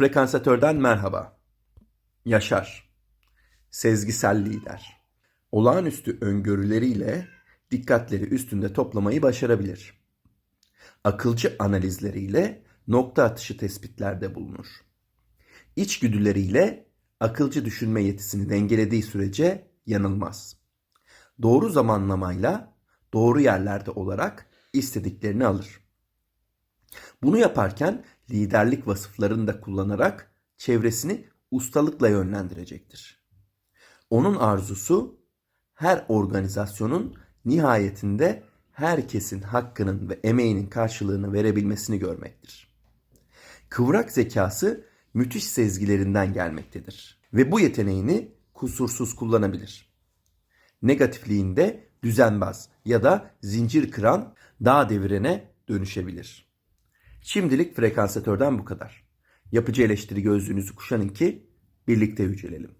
Frekansatörden merhaba. Yaşar. Sezgisel lider. Olağanüstü öngörüleriyle dikkatleri üstünde toplamayı başarabilir. Akılcı analizleriyle nokta atışı tespitlerde bulunur. İçgüdüleriyle akılcı düşünme yetisini dengelediği sürece yanılmaz. Doğru zamanlamayla doğru yerlerde olarak istediklerini alır. Bunu yaparken liderlik vasıflarını da kullanarak çevresini ustalıkla yönlendirecektir. Onun arzusu her organizasyonun nihayetinde herkesin hakkının ve emeğinin karşılığını verebilmesini görmektir. Kıvrak zekası müthiş sezgilerinden gelmektedir ve bu yeteneğini kusursuz kullanabilir. Negatifliğinde düzenbaz ya da zincir kıran dağ devirene dönüşebilir. Şimdilik frekansatörden bu kadar. Yapıcı eleştiri gözlüğünüzü kuşanın ki birlikte yücelelim.